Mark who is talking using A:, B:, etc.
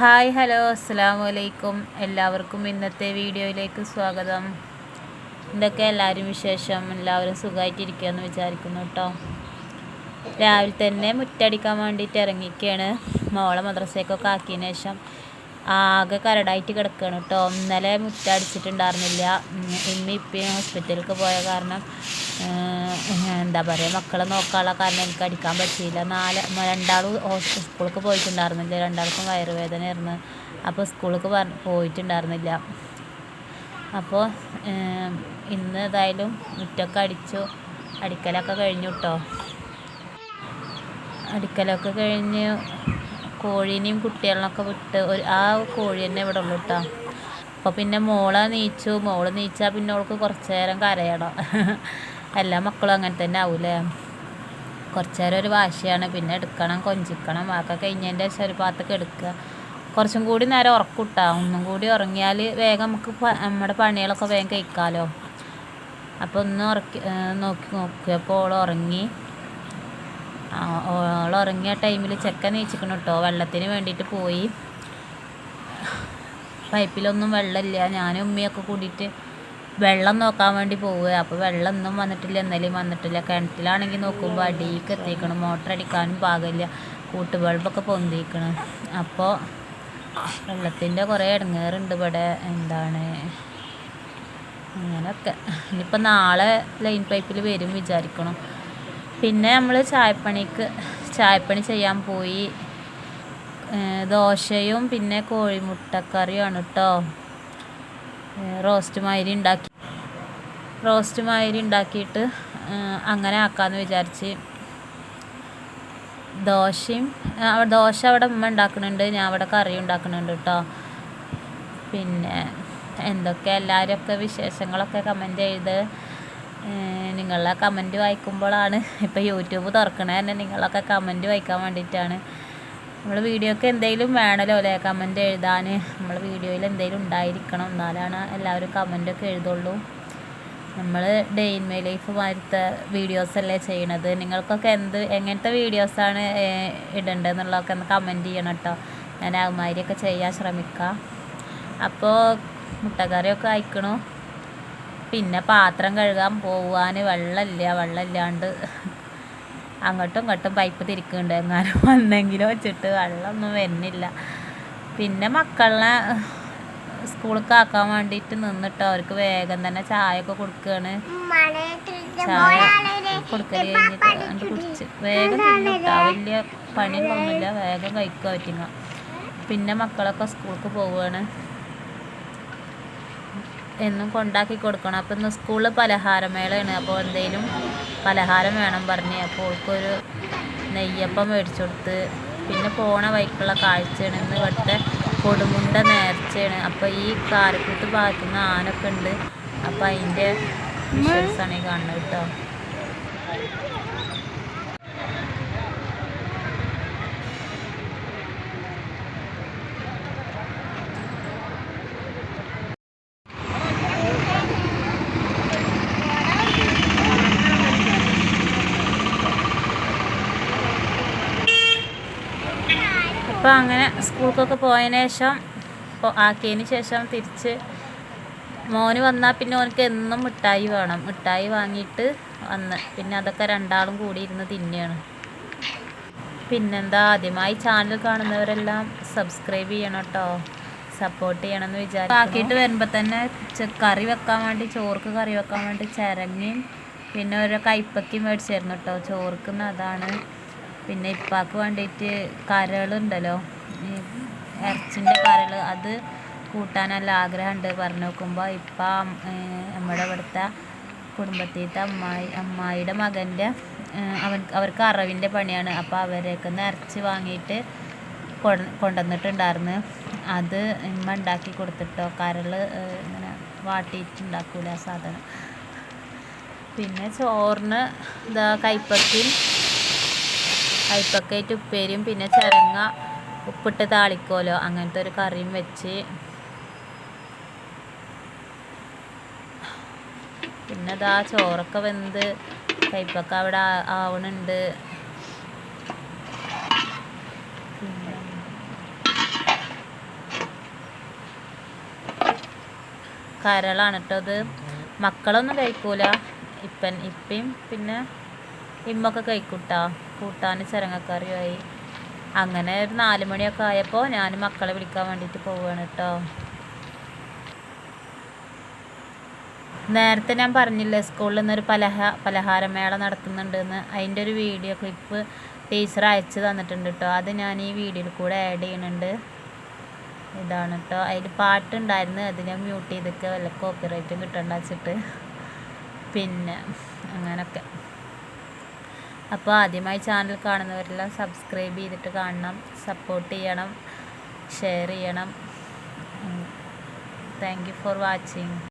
A: Hi hello അസ്സാം വലൈക്കും എല്ലാവർക്കും ഇന്നത്തെ വീഡിയോയിലേക്ക് സ്വാഗതം. ഇതൊക്കെ എല്ലാവരും വിശേഷം? എല്ലാവരും സുഖമായിട്ടിരിക്കുകയെന്ന് വിചാരിക്കുന്നു കേട്ടോ രാവിലെ തന്നെ മുറ്റടിക്കാൻ വേണ്ടിയിട്ട് ഇറങ്ങിക്കുകയാണ് മോളെ മദ്രസയൊക്കെ ആക്കിയതിന് ശേഷം ആകെ കരടായിട്ട് കിടക്കുകയാണ് കേട്ടോ. ഇന്നലെ മുറ്റടിച്ചിട്ടുണ്ടായിരുന്നില്ല. ഇന്ന് ഇപ്പം ഹോസ്പിറ്റലിലേക്ക് പോയ കാരണം എന്താ പറയുക മക്കളെ നോക്കാനുള്ള കാരണം എനിക്ക് അടിക്കാൻ പറ്റിയില്ല. നാല് രണ്ടാളും സ്കൂളിലേക്ക് പോയിട്ടുണ്ടായിരുന്നില്ല. രണ്ടാൾക്കും വയറുവേദന ആയിരുന്നു അപ്പോൾ സ്കൂളിലേക്ക് പറ പോയിട്ടുണ്ടായിരുന്നില്ല. അപ്പോൾ ഇന്ന് ഏതായാലും മുറ്റൊക്കെ അടിച്ചു. അടിക്കലൊക്കെ കഴിഞ്ഞു കേട്ടോ. അടിക്കലൊക്കെ കഴിഞ്ഞ് കോഴീനെയും കുട്ടികളിനൊക്കെ വിട്ട് ഒരു ആ കോഴി തന്നെ ഇവിടെ ഉള്ളു കേട്ടോ അപ്പോൾ പിന്നെ മോളെ നീച്ചു. മോൾ നീച്ചാൽ പിന്നെ അവൾക്ക് കുറച്ച് നേരം കരയണം. എല്ലാ മക്കളും അങ്ങനെ തന്നെ ആവൂലേ? കുറച്ച് നേരം ഒരു വാശിയാണ്. പിന്നെ എടുക്കണം കൊഞ്ചിക്കണം ആക്ക കഴിഞ്ഞതിന്റെ ശേഷം ഒരു ഭാഗത്തൊക്കെ എടുക്കുക. കുറച്ചും കൂടി നേരം ഉറക്കൂട്ടാ ഒന്നും കൂടി ഉറങ്ങിയാൽ വേഗം നമുക്ക് നമ്മുടെ പണികളൊക്കെ വേഗം കഴിക്കാമല്ലോ അപ്പോൾ ഒന്ന് ഉറക്കി നോക്കി നോക്കിയപ്പോൾ ഉറങ്ങി. ഓൾ ഉറങ്ങിയ ടൈമിൽ ചെക്ക നീച്ചിക്കണം കേട്ടോ വെള്ളത്തിന് വേണ്ടിയിട്ട് പോയി. പൈപ്പിലൊന്നും വെള്ളമില്ല. ഞാനും ഉമ്മയൊക്കെ കൂടിയിട്ട് വെള്ളം നോക്കാൻ വേണ്ടി പോവുക അപ്പോൾ വെള്ളം ഒന്നും വന്നിട്ടില്ല. എന്നാലും വന്നിട്ടില്ല. കിണറ്റിലാണെങ്കിൽ നോക്കുമ്പോൾ അടിയിലേക്ക് എത്തിക്കണം മോട്ടർ അടിക്കാനും പാകമില്ല. കൂട്ട് പൊന്തിക്കണം അപ്പോൾ വെള്ളത്തിന്റെ കുറേ ഇടങ്ങേറുണ്ട് ഇവിടെ. എന്താണ്? അങ്ങനെയൊക്കെ ഇനിയിപ്പോൾ നാളെ ലൈൻ പൈപ്പിൽ വരും വിചാരിക്കണം. പിന്നെ നമ്മൾ ചായപ്പണിക്ക് ചായപ്പണി ചെയ്യാൻ പോയി. ദോശയും പിന്നെ കോഴിമുട്ടക്കറിയുമാണ് കേട്ടോ റോസ്റ്റ് മാതിരി ഉണ്ടാക്കി റോസ്റ്റ് മാതിരി ഉണ്ടാക്കിയിട്ട് അങ്ങനെ ആക്കാമെന്ന് വിചാരിച്ച്. ദോശയും ദോശ അവിടെ ഉമ്മ ഉണ്ടാക്കുന്നുണ്ട് ഞാൻ അവിടെ കറി ഉണ്ടാക്കുന്നുണ്ട് കേട്ടോ പിന്നെ എന്തൊക്കെ എല്ലാവരും ഒക്കെ വിശേഷങ്ങളൊക്കെ കമന്റ് ചെയ്ത് നിങ്ങളെ കമന്റ് വായിക്കുമ്പോഴാണ് ഇപ്പോൾ യൂട്യൂബ് തുറക്കണത് തന്നെ നിങ്ങളൊക്കെ കമന്റ് വായിക്കാൻ വേണ്ടിയിട്ടാണ്. നമ്മൾ വീഡിയോക്ക് എന്തെങ്കിലും വേണമല്ലോ അല്ലേ? കമന്റ് എഴുതാൻ. നമ്മൾ വീഡിയോയിൽ എന്തെങ്കിലും ഉണ്ടായിരിക്കണം. എന്നാലാണ് എല്ലാവരും കമന്റൊക്കെ എഴുതുള്ളൂ. നമ്മൾ ഡേ ഇൻ മൈ ലൈഫ് മാതിരത്തെ വീഡിയോസല്ലേ ചെയ്യണത്. നിങ്ങൾക്കൊക്കെ എന്ത് എങ്ങനത്തെ വീഡിയോസാണ് ഇടേണ്ടതെന്നുള്ളതൊക്കെ ഒന്ന് കമന്റ് ചെയ്യണം കേട്ടോ ഞാൻ അതുമാതിരിയൊക്കെ ചെയ്യാൻ ശ്രമിക്കാം. അപ്പോൾ മുട്ടക്കറിയൊക്കെ അയക്കണു? പിന്നെ പാത്രം കഴുകാൻ പോവാൻ വെള്ളമില്ല വെള്ളമില്ലാണ്ട് അങ്ങോട്ടും ഇങ്ങോട്ടും പൈപ്പ് തിരിക്കുന്നുണ്ട്. എങ്ങാനും വന്നെങ്കിലും വെച്ചിട്ട് വെള്ളമൊന്നും വരുന്നില്ല. പിന്നെ മക്കളെ സ്കൂളിലേക്ക് ആക്കാൻ വേണ്ടിയിട്ട് നിന്നിട്ട്? അവർക്ക് വേഗം തന്നെ ചായ ഒക്കെ കൊടുക്കുകയാണ് ചായ കൊടുക്കൽ കഴിഞ്ഞിട്ട് കുടിച്ച് വേഗം തിന്നിട്ടാ വലിയ പണിയൊന്നുമില്ല വേഗം കഴിക്കുക പറ്റുക പിന്നെ മക്കളൊക്കെ സ്കൂൾക്ക് പോവുകയാണ് എന്നും കൊണ്ടാക്കി കൊടുക്കണം. അപ്പോൾ ഇന്ന് സ്കൂളിൽ പലഹാരമേളയാണ്. അപ്പോൾ എന്തെങ്കിലും പലഹാരം വേണം പറഞ്ഞ്. അപ്പോൾ ഓൾക്കൊരു നെയ്യപ്പം മേടിച്ചു കൊടുത്ത്. പിന്നെ പോണ വൈക്കുള്ള കാഴ്ചയാണ്. ഇന്ന് ഇവിടുത്തെ കൊടുമുണ്ട നേർച്ചയാണ്. അപ്പോൾ ഈ കാരക്കൂട്ട് ഭാഗത്തുനിന്ന് ആനൊക്കെ ഉണ്ട്. അപ്പോൾ അതിന്റെ വിഷ്വൽസാണ് ഈ കാണുന്നത് കേട്ടോ. അപ്പോൾ അങ്ങനെ സ്കൂൾക്കൊക്കെ പോയതിന് ശേഷം ആക്കിയതിന് ശേഷം തിരിച്ച് മോന് വന്നാൽ പിന്നെ ഓനക്ക് എന്നും മിഠായി വേണം. മിഠായി വാങ്ങിയിട്ട് വന്ന്. പിന്നെ അതൊക്കെ രണ്ടാളും കൂടി ഇരുന്ന് തിന്നെയാണ് പിന്നെന്താ ആദ്യമായി ചാനൽ കാണുന്നവരെല്ലാം സബ്സ്ക്രൈബ് ചെയ്യണം കേട്ടോ സപ്പോർട്ട് ചെയ്യണമെന്ന് വിചാരിച്ചു ആക്കിയിട്ട് വരുമ്പോൾ തന്നെ കറി വെക്കാൻ വേണ്ടി ചോർക്ക് കറി വെക്കാൻ വേണ്ടി ചിരങ്ങയും പിന്നെ ഓരോ കൈപ്പക്കി മേടിച്ചായിരുന്നു കേട്ടോ ചോർക്കുന്ന അതാണ്. പിന്നെ ഇപ്പാക്ക് വേണ്ടിയിട്ട് കരളുണ്ടല്ലോ. ഇറച്ചിന്റെ കരൾ അത് കൂട്ടാൻ നല്ല ആഗ്രഹമുണ്ട് പറഞ്ഞു നോക്കുമ്പോൾ ഇപ്പം നമ്മുടെ ഇവിടുത്തെ കുടുംബത്തിലത്തെ അമ്മായി അമ്മായിയുടെ മകന്റെ അവൻ അവർക്ക് അറവിന്റെ പണിയാണ്. അപ്പോൾ അവരേക്ക് ഇറച്ചി വാങ്ങിയിട്ട് കൊണ്ടുവന്നിട്ടുണ്ടായിരുന്നു. അത് ഇമ്മ ഉണ്ടാക്കി കൊടുത്തിട്ടോ. കരൾ ഇങ്ങനെ വാട്ടിയിട്ടുണ്ടാക്കൂല സാധനം. പിന്നെ ചോറിന് ഇതാ കൈപ്പത്തിയും അരിപ്പക്കയായിട്ട് ഉപ്പേരിയും പിന്നെ ചെറുങ്ങ ഉപ്പിട്ട് താളിക്കോലോ അങ്ങനത്തെ ഒരു കറിയും വെച്ച്. പിന്നെ ഇതാ ചോറൊക്കെ വെന്ത് കയ്പൊക്കെ അവിടെ ആവണുണ്ട്. കരളാണ് കേട്ടോ അത് മക്കളൊന്നും കഴിക്കൂല. ഇപ്പൻ ഇപ്പയും പിന്നെ ഇമ്മൊക്കെ കഴിക്കൂട്ടാ? കൂട്ടാൻ ചിരങ്ങക്കറിയുമായി അങ്ങനെ ഒരു നാല് മണിയൊക്കെ ആയപ്പോൾ ഞാൻ മക്കളെ വിളിക്കാൻ വേണ്ടിയിട്ട് പോവുകയാണ് കേട്ടോ നേരത്തെ ഞാൻ പറഞ്ഞില്ലേ സ്കൂളിൽ നിന്നൊരു പലഹ പലഹാരമേള നടക്കുന്നുണ്ടെന്ന്. അതിന്റെ ഒരു വീഡിയോ ക്ലിപ്പ് ടീച്ചർ അയച്ചു തന്നിട്ടുണ്ട് കേട്ടോ അത് ഞാൻ ഈ വീഡിയോയിൽ കൂടെ ആഡ് ചെയ്യുന്നുണ്ട്. ഇതാണ് കേട്ടോ അതിൽ പാട്ടുണ്ടായിരുന്നു. അത് ഞാൻ മ്യൂട്ട് ചെയ്തൊക്കെ വല്ല കോപ്പിറൈറ്റും കിട്ടണ്ട വെച്ചിട്ട് പിന്നെ അങ്ങനൊക്കെ. അപ്പോൾ ആദ്യമായി ചാനൽ കാണുന്നവരെല്ലാം സബ്സ്ക്രൈബ് ചെയ്തിട്ട് കാണണം. സപ്പോർട്ട് ചെയ്യണം. ഷെയർ ചെയ്യണം. Thank you for watching